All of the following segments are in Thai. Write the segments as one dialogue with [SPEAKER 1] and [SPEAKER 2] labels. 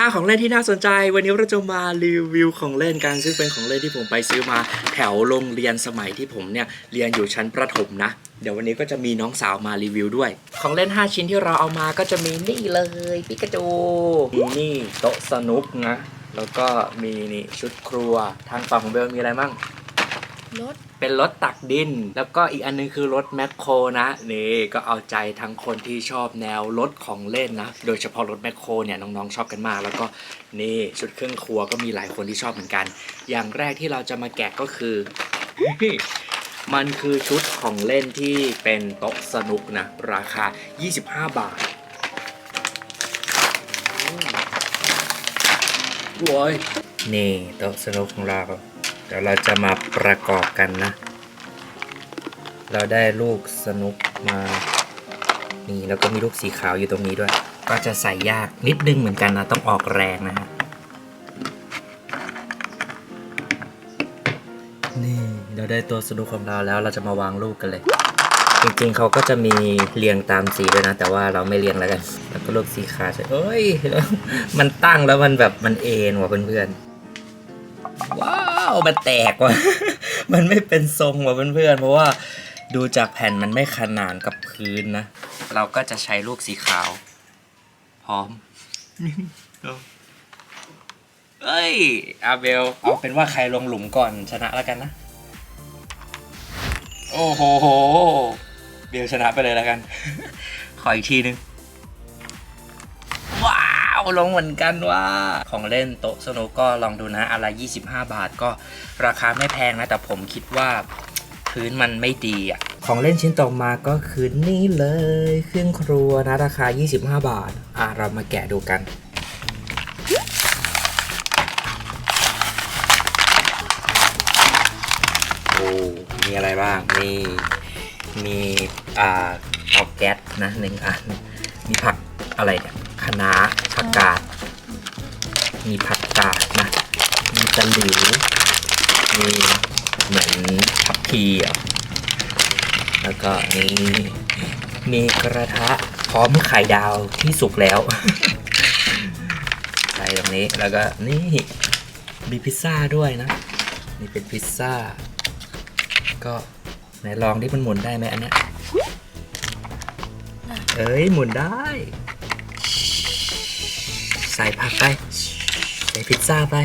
[SPEAKER 1] 5ของเล่นที่น่าสนใจ วันนี้เราจะมารีวิวของเล่นกันซึ่งเป็นของเล่นที่ผมไปซื้อมาแถวโรงเรียนสมัยที่ผมเนี่ยเรียนอยู่ชั้นประถมนะ เดี๋ยววันนี้ก็จะมีน้องสาวมารีวิวด้วย ของเล่น 5 ชิ้นที่เราเอามาก็จะมีนี่เลยปิกาจูมีนี่โต๊ะสนุกนะ แล้วก็มีนี่ชุดครัวทางฝั่งของเบลมีอะไรมั่ง
[SPEAKER 2] รถ
[SPEAKER 1] เป็นรถตักดิน แล้วก็อีกอันนึงคือรถแมคโครนะนี่ก็เอาใจทั้งคนที่ชอบแนวรถของเล่นนะ โดยเฉพาะรถแมคโครเนี่ยน้องๆชอบกันมาก แล้วก็นี่ชุดเครื่องครัวก็มีหลายคนที่ชอบเหมือนกัน อย่างแรกที่เราจะมาแกะก็คือมันคือชุดของเล่นที่เป็นโต๊ะสนุกนะ ราคา 25 บาทโว้ยนี่โต๊ะสนุกของเรา ดี๋ยวเราจะมาประกอบกันนะ เราได้ลูกสนุกมา นี่แล้วก็มีลูกสีขาวอยู่ตรงนี้ด้วย ก็จะใส่ยากนิดนึงเหมือนกันนะ ต้องออกแรงนะฮะนี่เราได้ตัวสนุกของเราแล้วเราจะมาวางลูกกันเลย จริงๆเขาก็จะมีเรียงตามสีด้วยนะ แต่ว่าเราไม่เรียงแล้วกัน แล้วก็ลูกสีขาวใช่เอ้ย มันตั้งแล้วมันแบบมันเอ็นว่ะเพื่อนๆาวมันแตกว่ะ มันไม่เป็นทรงว่ะเพื่อนๆ เพราะว่าดูจากแผ่นมันไม่ขนานกับพื้นนะ เราก็จะใช้ลูกสีขาว พร้อมเอ้ย อาเบล เอาเป็นว่าใครลงหลุมก่อนชนะแล้วกันนะ โอ้โห เบลชนะไปเลยแล้วกัน ขออีกทีนึงาลงเหมือนกันว่า ของเล่นโต๊ะสนุกก็ลองดูนะอะไร 25 บาทก็ราคาไม่แพงนะ แต่ผมคิดว่าพื้นมันไม่ดีอะ ของเล่นชิ้นต่อมาก็คือนี่เลยเครื่องครัวนะราคา 25 บาท อะเรามาแกะดูกันโอ้มีอะไรบ้าง มีมีอ่าเตาแก๊สนะหนึ่งอัน มีผักอะไรเนี่ย คะน้าผักกาด มีผักกาดนะ มีตะหลิว มีเหมือนทับพีอะแล้วก็มีมีกระทะพร้อมไข่ดาวที่สุกแล้ว ใส่ตรงนี้แล้วก็นี่มีพิซซ่าด้วยนะ นี่เป็นพิซซ่า ก็ไหนลองที่มันหมุนได้ไหมอันเนี้ยเอ้ยหมุนได้ ส่ผักไป ใส่พิซซ่าไป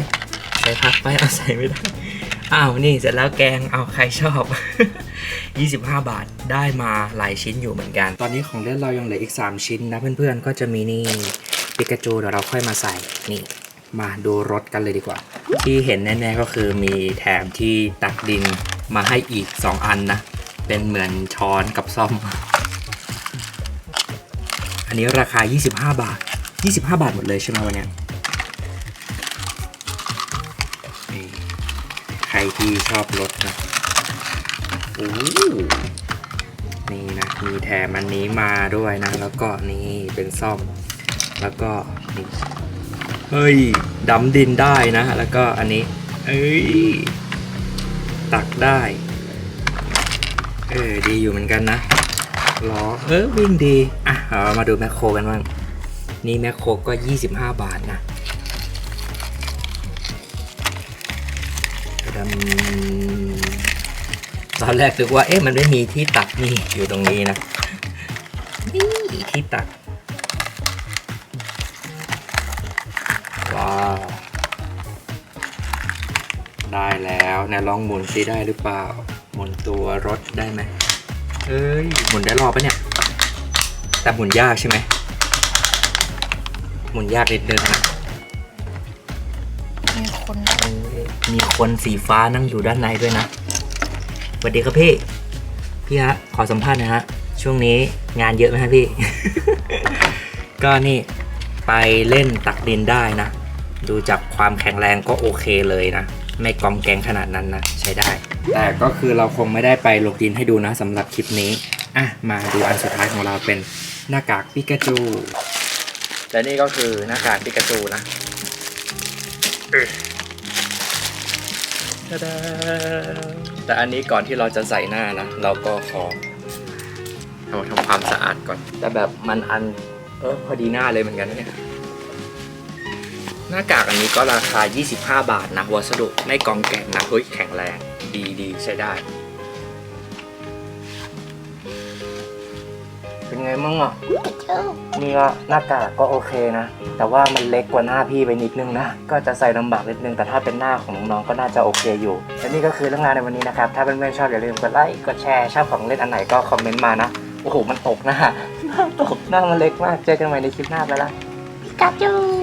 [SPEAKER 1] ใส่ผักไปเอาใส่ไม่ได้อ้าวนี่เสร็จแล้วแกงเอาใครชอบ 25 บาทได้มาหลายชิ้นอยู่เหมือนกัน ตอนนี้ของเล่นเรายังเหลืออีก 3 ชิ้นนะเพื่อนๆ ก็จะมีนี่ปิกาจูเดี๋ยวเราค่อยมาใส่นี่มาดูรถกันเลยดีกว่า ที่เห็นแน่ๆก็คือมีแถมที่ตักดินมาให้อีก 2 อันนะ เป็นเหมือนช้อนกับซ่อม อันนี้ราคา 25 บาท 25 บาทหมดเลยใช่ไหมวันเนี้ยใครที่ชอบรถนะโอ้นี่นะ มีแถมอันนี้มาด้วยนะ แล้วก็นี่เป็นซ่อม แล้วก็นี่เฮ้ยดำดินได้นะ แล้วก็อันนี้ เอ้ย ตักได้ เออ ดีอยู่เหมือนกันนะล้อเออวิ่งดี อะ เรามาดูแมคโครกันบ้าง นี่แมคโครก็ 25 บาทนะตอนแรกนึกว่าเอ๊ะมันไม่มีที่ตักนี่อยู่ตรงนี้นะนี่ที่ตักว้าวได้แล้วเนี่ยลองหมุนซิได้หรือเปล่า หมุนตัวรถได้ไหมเอ้ยหมุนได้รอบปะเนี่ย แต่หมุนยากใช่ไหม หมุนยากนิดนึงนะ
[SPEAKER 2] มีคน
[SPEAKER 1] เอ้ยมีคนสีฟ้านั่งอยู่ด้านในด้วยนะสวัสดีครับพี่ พี่ฮะ ขอสัมภาษณ์หนะฮะ ช่วงนี้งานเยอะไหมฮะพี่ ก็นี่ไปเล่นตักดินได้นะ ดูจากความแข็งแรงก็โอเคเลยนะ ไม่กองแกงขนาดนั้นนะ ใช้ได้ แต่ก็คือเราคงไม่ได้ไปลงดินให้ดูนะสำหรับคลิปนี้ อะ มาดูอันสุดท้ายของเราเป็นหน้ากากปิกาจู และนี่ก็คือหน้ากากปิกาจูนะตาดาแต่อันนี้ก่อนที่เราจะใส่หน้านะ เราก็ขอทำทำความสะอาดก่อน แต่แบบมันอัน เออพอดีหน้าเลยเหมือนกันนะเนี่ย หน้ากากอันนี้ก็ราคา 25 บาทนะ วัสดุไม่กองแกงนะเฮ้ยแข็งแรง ดีดีใช้ได้ เป็นไงมั่งอะนี่ก็หน้ากากก็โอเคนะ แต่ว่ามันเล็กกว่าหน้าพี่ไปนิดนึงนะ ก็จะใส่ลำบากนิดนึง แต่ถ้าเป็นหน้าของน้องๆก็น่าจะโอเคอยู่และนี่ก็คือเรื่องราวในวันนี้นะครับ ถ้าเพื่อนๆชอบอย่าลืมกดไลค์กดแชร์ชอบของเล่นอันไหนก็คอมเมนต์มานะ โอ้โหมันตกหน้าตกหน้ามันเล็กมาก เจอกันใหม่ในคลิปหน้าไปละ
[SPEAKER 2] ปิกาจู